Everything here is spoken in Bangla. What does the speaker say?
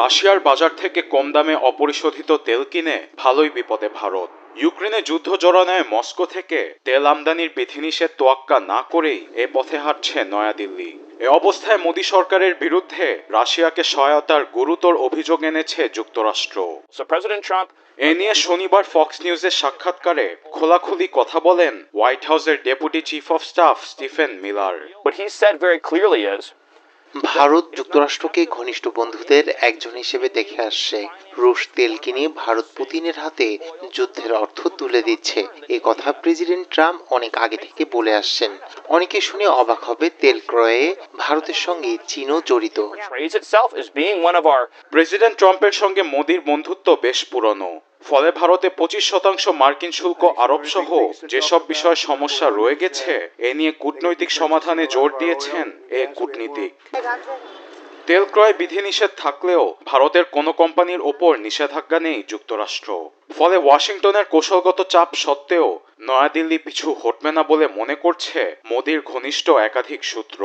রাশিয়ার বাজার থেকে কম দামে অপরিশোধিত তেল কিনে ভালোই বিপদে ভারত। ইউক্রেনে যুদ্ধ জড়ানোয় মস্কো থেকে তেল আমদানির বিধিনিষেধ তোয়াক্কা না করেই এ পথে হাঁটছে নয়াদিল্লি। এ অবস্থায় মোদী সরকারের বিরুদ্ধে রাশিয়াকে সহায়তার গুরুতর অভিযোগ এনেছে যুক্তরাষ্ট্র। এ নিয়ে শনিবার ফক্স নিউজের সাক্ষাৎকারে খোলাখুলি কথা বলেন হোয়াইট হাউসের deputy chief of staff Stephen Miller what he said very clearly is Bharat যুক্তরাষ্ট্রকে ঘনিষ্ঠ বন্ধুদের একজন হিসেবে দেখে আসছে। রুশ তেল কিনে ভারত পুতিনের হাতে যুদ্ধের অর্থ তুলে দিচ্ছে। এ কথা প্রেসিডেন্ট ট্রাম্প অনেক আগে থেকে বলে আসছেন। অনেকে শুনে অবাক হবে তেল ক্রয়ে ভারতের সঙ্গে চীনও জড়িত। প্রেসিডেন্ট ট্রাম্পের সঙ্গে মোদির বন্ধুত্ব বেশ পুরনো। ফলে ভারতে পঁচিশ শতাংশ মার্কিন শুল্ক আরোপ সহ যেসব বিষয়ে সমস্যা রয়ে গেছে এ নিয়ে কূটনৈতিক সমাধানে জোর দিয়েছেন এ কূটনীতিক। তেল ক্রয় বিধিনিষেধ থাকলেও ভারতের কোনো কোম্পানির ওপর নিষেধাজ্ঞা নেই যুক্তরাষ্ট্র। ফলে ওয়াশিংটনের কৌশলগত চাপ সত্ত্বেও নয়াদিল্লি পিছু হটবে না বলে মনে করছে মোদির ঘনিষ্ঠ একাধিক সূত্র।